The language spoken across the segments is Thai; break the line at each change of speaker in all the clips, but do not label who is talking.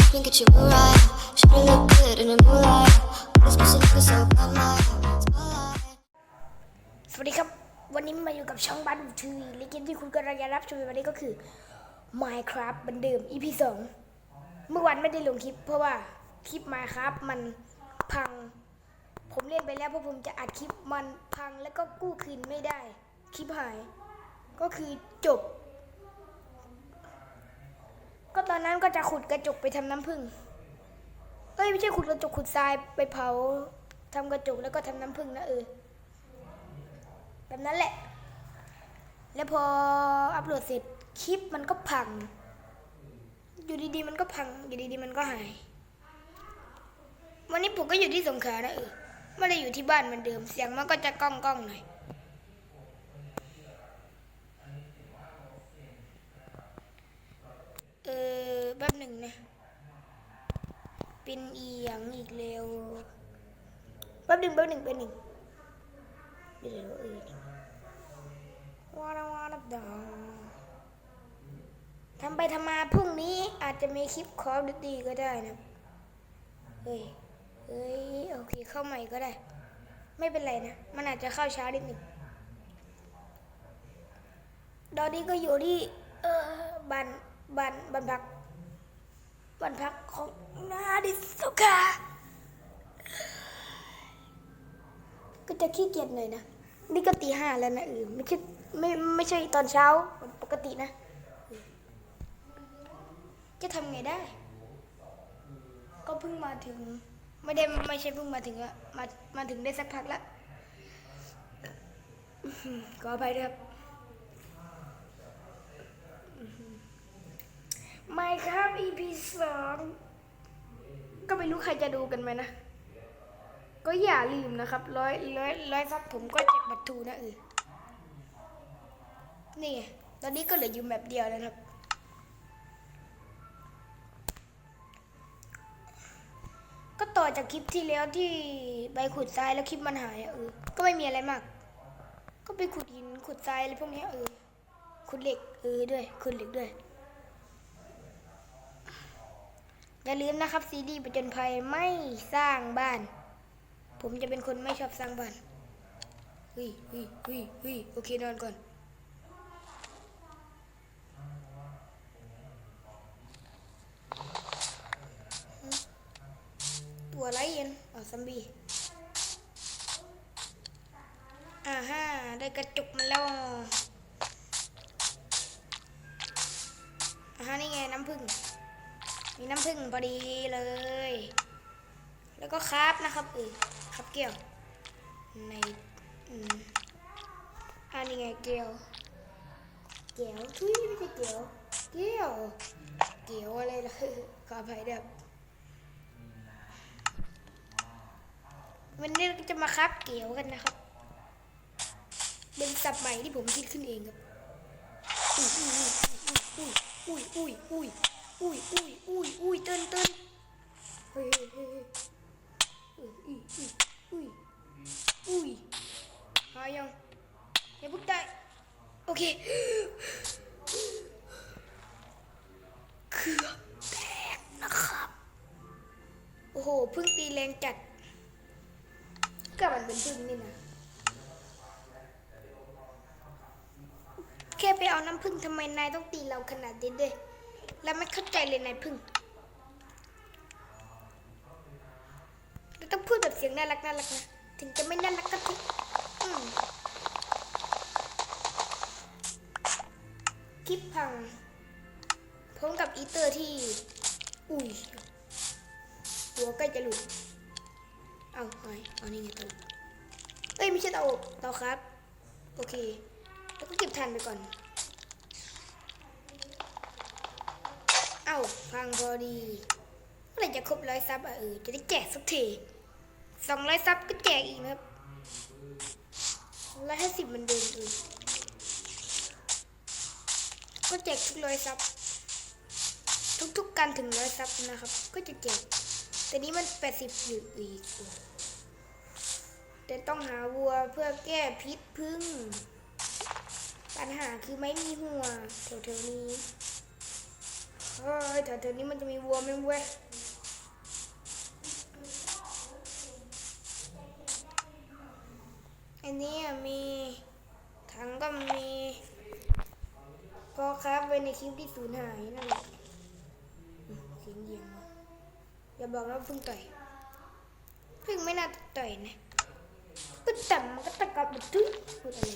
tripping, get you right. Should've look good in the moonlight. This pussy looking so bad, my spotlight.
สวัสดีครับ วันนี้มาอยู่กับช่องบ้านทีวีและเกมที่คุณกำลังจะรับชมในวันนี้ก็คือ Minecraft เหมือนเดิม EP 2เมื่อวันไม่ได้ลงคลิป เพราะว่าคลิป Minecraft มันพัง ผมเล่นไปแล้วเพราะผมจะอัดคลิปมันพังแล้วก็กู้คืนไม่ได้ คลิปหาย ก็คือจบ ก็ตอนนั้นก็จะขุดกระจกไปทำน้ำผึ้งเอ้ยไม่ใช่ขุดกระจกขุดทรายไปเผาทำกระจกแล้วก็ทำน้ำผึ้งนะเออแบบนั้นแหละ แล้วพออัปโหลดเสร็จคลิปมันก็พัง อยู่ดีๆมันก็พัง อยู่ดีๆมันก็หาย วันนี้ผมก็อยู่ที่สงขลานะเออไม่ได้อยู่ที่บ้านเหมือนเดิม เสียงมันก็จะก้องก้องหน่อย ออแป๊บหนึ่งนะเป็นอีหยังอีกแล้วแป๊บหนึ่งแป๊บหนึ่งแป๊บหนึ่งเดี๋ยวเออวาระวาระดาทำไปทำมาพรุ่งนี้อาจจะมีคลิปคอร์ดตีก็ได้นะเฮ้ยเฮ้ยโอเคเข้าใหม่ก็ได้ ไม่เป็นไรนะ มันอาจจะเข้าช้านิดหนึ่งตอนนี้ก็อยู่ที่เออบ้าน บ้านบ้านพักบ้านพักของนาดิสุกาก็จะขี้เกียจหน่อยนะ นี่ก็ตีห้าแล้วนะเออไม่ใช่ไม่ไม่ใช่ตอนเช้าปกตินะ จะทำไงได้ ก็เพิ่งมาถึง ไม่ได้ไม่ใช่เพิ่งมาถึงอะมามาถึงได้สักพักละอื้อหือขออภัยด้วยครับ ไม่ครับ EP สองก็ไม่รู้ใครจะดูกันไหมนะ ก็อย่าลืมนะครับร้อยร้อยร้อยซับผมก็แจกบัตรทูนะเออนี่ ตอนนี้ก็เหลืออยู่แบบเดียวแล้วนะครับ ก็ต่อจากคลิปที่แล้วที่ไปขุดทรายแล้วคลิปมันหายเออ ก็ไม่มีอะไรมาก ก็ไปขุดหินขุดทรายอะไรพวกนี้เออ ขุดเหล็กเออด้วย ขุดเหล็กด้วย อย่าลืมนะครับซีดีประจนภัยไม่สร้างบ้าน ผมจะเป็นคนไม่ชอบสร้างบ้านเฮ้ยเฮ้ยเฮ้ยเฮ้ยโอเคนอนก่อนตัวอะไรเย็นอ๋อซัมบี้อ่าฮะได้กระจุกมาแล้วอ่าฮะนี่ไงน้ำผึ้ง มีน้ำผึ้งพอดีเลย แล้วก็คราฟนะครับเออคราฟเกลียวในอืมอันนี้ไงเกลียวเกลียวทุยไม่ใช่เกลียวเกลียวเกลียวอะไรล่ะขออภัยด้วยครับวันนี้เราจะมาครับเกลียวกันนะครับ เป็นศัพท์ใหม่ที่ผมคิดขึ้นเองครับอุ้ยอุ้ยอุ้ยอุ้ยอุ้ยอุ้ย อุ้ยอุ้ยอุ้ยเต้นเต้นเฮ้ยเฮ้ยเฮ้ยเฮ้ยอุ้ยอุ้ยอุ้ยอุ้ยหายังอย่าพึ่งได้โอเคเกือบแตกนะครับ โอ้โหพึ่งตีแรงจัดก็มันเป็นพึ่งนี่นะแค่ไปเอาน้ำพึ่งทำไมนายต้องตีเราขนาดนี้ด้วย เราไม่เข้าใจเลยนายพึ่งเราต้องพูดแบบเสียงน่ารักน่ารักนะ ถึงจะไม่น่ารักก็ทุกอืมคลิปพังพร้อมกับอีเตอร์ที่ อุ้ย หัวใกล้จะหลุด เอาไปเอานี่ไงเตาเอ้ย ไม่ใช่เตาเตาครับ โอเค แล้วก็เก็บทานไปก่อน อ้าพังพอดีเมื่อไรจะครบร้อยซับอะเออจะได้แจกสักทีสองร้อยซับก็แจกอีกนะครับร้อยห้าสิบมันเดิมเออก็แจกทุกร้อยซับทุกๆการถึงร้อยซับนะครับ ก็จะแจกแต่นี้มันแปดสิบอยู่อีกแต่ต้องหาวัวเพื่อแก้พิษพึ่ง ปัญหาคือไม่มีหัวแถวๆนี้ เฮ้ยแถวๆนี้มันจะมีวัวไหมเว้ยอันนี้มีถังก็มีพอครับไว้ในคลิปที่สูญหายนั่นแหละเสียงเยียงอย่าบอกว่าเพิ่งต่อยเพิ่งไม่น่าต่อยนะก็ต่ำมันก็ตะกับแบบทุยพูดอะไร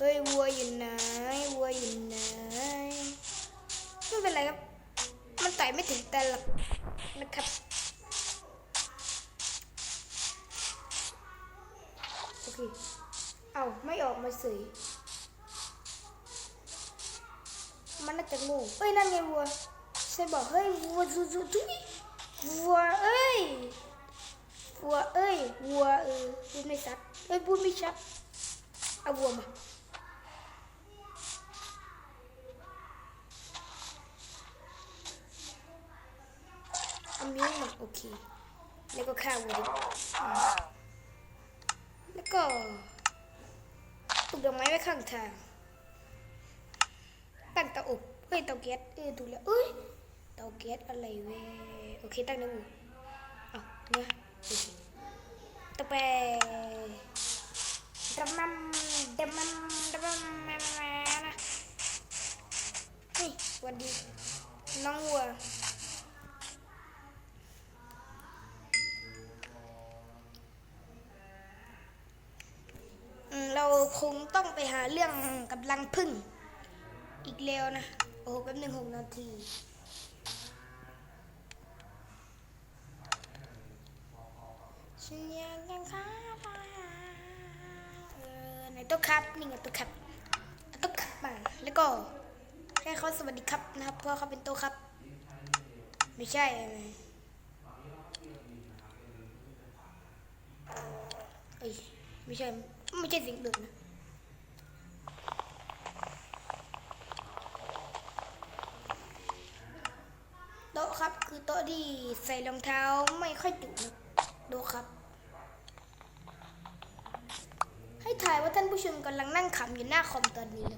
เฮ้ยวัวอยู่ไหนวัวอยู่ไหนไม่เป็นไรครับ มันต่อยไม่ถึงแต่หรอกนะครับโอเคเอาไม่ออกมาสยมันน่าจะงูเอ้ยนั่นไงวัวใช่บอกเฮ้ยวัวซูซูทุยวัวเอ้ยวัวเอ้ยวัวเออพูดไม่ชัดเอ้ยพูดไม่ชัดเอาวัวมามิ้วมาโอ เค แล้วก็ฆ่าวัวดิแล้วก็ปลูกดอกไม้ไว้ข้างทาง ตั้งเตาอบเอ้ยเตาแก๊สเอ้ยถูกแล้วเอ้ยเตาแก๊สอะไรเว้ยโอเคตั้งนะอูเอาเนี่ยโอเคต่อไปดำมันดำมันดำมันมามานะนี่สวัสดีน้องวัว อืมเราคงต้อง ไปหาเรื่องกับลังพึ่ง อีกแล้วนะ โอ้โหแป๊บหนึ่งหกนาทีฉันอยากยังค้าตาเออไหนตัวครับ นี่ไงตัวครับเอาตัวครับมาแล้วก็ให้เขาสวัสดีครับนะครับ เพราะเขาเป็นตัวครับ ไม่ใช่ไหมเอ้ยไม่ใช่ ไม่ใช่สียงดึกนะ โต๊ะ ครับ คือโต๊ะที่ใส่รองเท้าไม่ค่อยจุนะโต๊ะครับ ให้ถ่ายว่าท่านผู้ชมกำลังนั่งขำอยู่หน้าคอมตอนนี้เล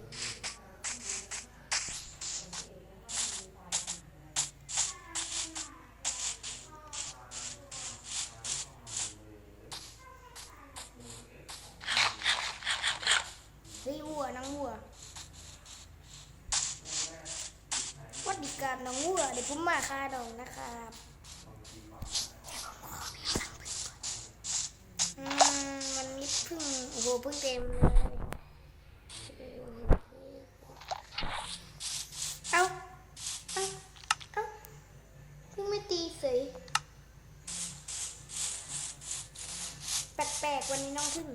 ดี๋ยวผมมาค่าดองนะครับมันนี้เพึ่งโอ้โหพึ่งเต็มเลยเอาเอาเอาพึ่งไม่ตีเสยแปลกๆวันนี้น้องพึ่ง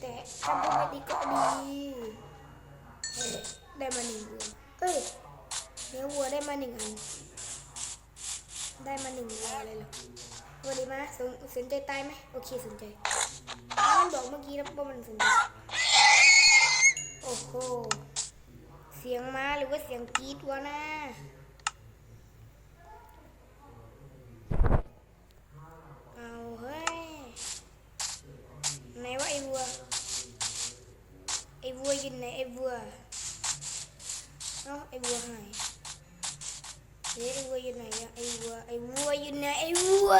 แต่ถ้าพึ่งไม่ดีก็ดี ได้มาหนึ่งวัวเอ้ยเนื้อวัวได้มาหนึ่งอัน ได้มาหนึ่งวัวเลยเหรอวัสดีมาสนสนใจตายไหมโอเคสนใจมันบอกเมื่อกี้นะว่ามันสนใจโอ้โห เสียงม้าหรือว่าเสียงกรีดวะนะเอาเฮ้ยไหนว่าไอ้วัวไอ้วัวอยู่ไหนไอ้วัว เอ้าไอ้วัวหายเฮ้ยไอ้วัวอยู่ไหนอะไอ้วัวไอ้วัวอยู่ไหนไอ้วัว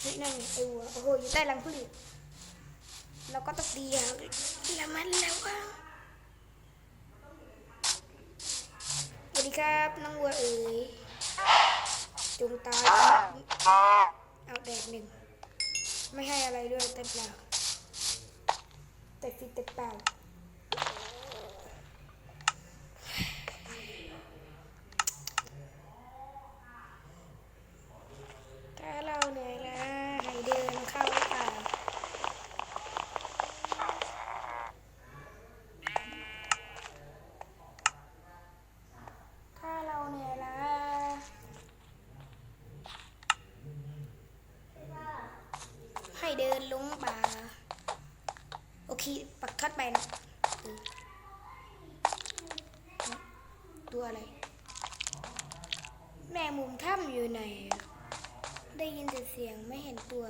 เฮ้ยนั่นไงไอ้วัวโอ้โหอยู่ใต้รังผึ้งเราก็ต้องตีอย่างละมันแล้วว่าสวัสดีครับน้องวัวเอ๋ยจงตายเอาแดกหนึ่งไม่ให้อะไรด้วยแต่เปล่า แต่ฟิตแต่แปด นะ ตัวอะไร แมงมุมถ้ำอยู่ไหน ได้ยินแต่เสียงไม่เห็นตัว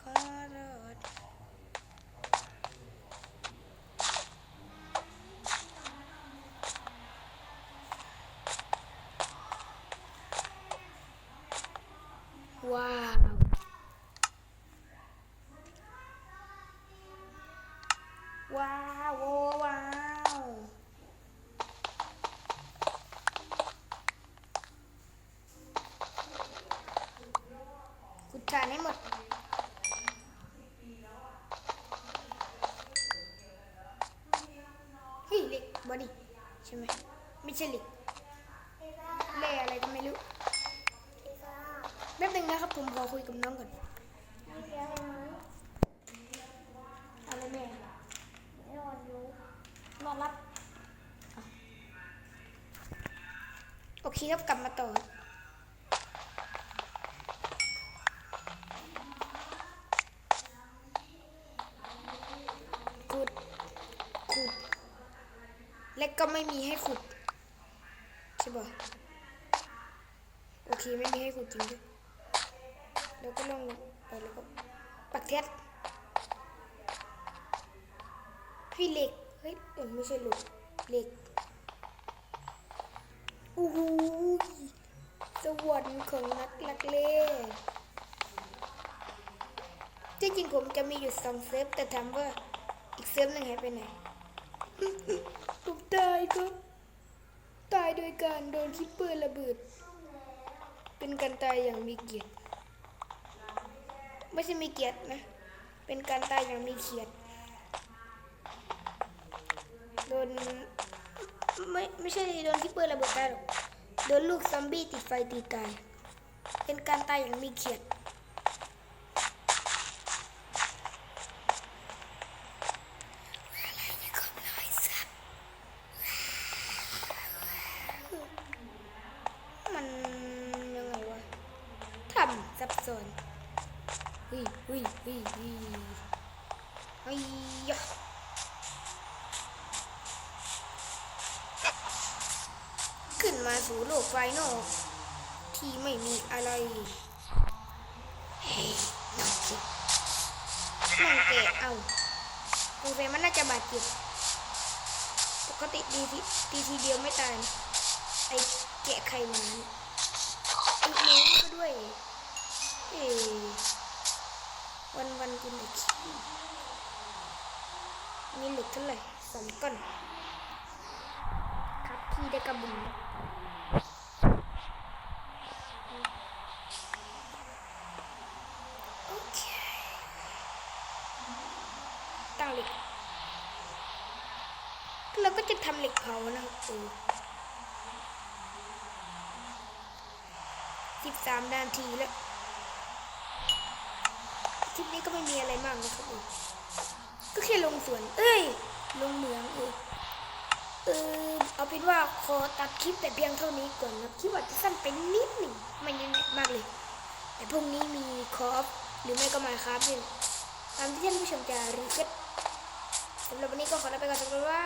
คาร์ ครับผมขอคุยกับน้องก่อนอะไรแม่
นอนอยู่นอนรับ
โอเคครับกลับมาต่อขุดขุดและก็ไม่มีให้ขุดใช่ป่ะโอเคไม่มีให้ขุดจริงด้วย แล้วก็ลงไปแล้วก็ปักเท็ดพี่เหล็ก เฮ้ยเออไม่ใช่หล็กเหล็กโอ้โหสวรรค์ของนักลักเล่ที่จริงผมจะมีอยู่สองเซฟ แต่ถามว่าอีกเซฟหนึ่งหายไปไหนผมตายครับ ตายโดยการโดนคิปเปอร์ระเบิด เป็นการตายอย่างมีเกียรติ ไม่ใช่มีเกียรตินะ เป็นการตายอย่างมีเกียรติโดนไม่ไม่ใช่โดนที่เปิดระเบิดตายหรอกโดนลูกซอมบี้ติดไฟตีตาย เป็นการตายอย่างมีเกียรตินยังไงวะทำซับซ้อนเฮ้ยเฮ้ยเฮ้ยเฮ้ยเฮ้ยยะ ขึ้น มาสู่โลกภายนอก ที่ไม่มีอะไร เฮ้ยน้องคิดน้องแกะเอาสงสัยมันน่าจะบาดเจ็บปกติดีทีตีทีเดียวไม่ตาย ไอ้แกะไข่มาเนี่ยไอ้หมูก็ด้วย เอ้วันวันกินแต่ขี้มีเหล็กเท่าไหร่สองก้อนครับพี่ได้กระบุงโอเค ตั้งเหล็ก เราก็จะทำเหล็กเผานะครับเออสิบสามนาทีแล้วคลิปนี้ก็ไม่มีอะไรมากนะครับเออก็แค่ลงสวน เอ้ย ลงเหมืองเออเออเอาเป็นว่าขอตัดคลิปแต่เพียงเท่านี้ก่อนนะคลิปอาจจะสั้นไปนิดหนึ่งไม่เยอะมากเลย แต่พรุ่งนี้มีคอฟหรือไม่ก็มาครับเนี่ยตามที่ท่านผู้ชมจะรีเควสต์สำหรับวันนี้ก็ขอลาไปก่อนสำหรับว่า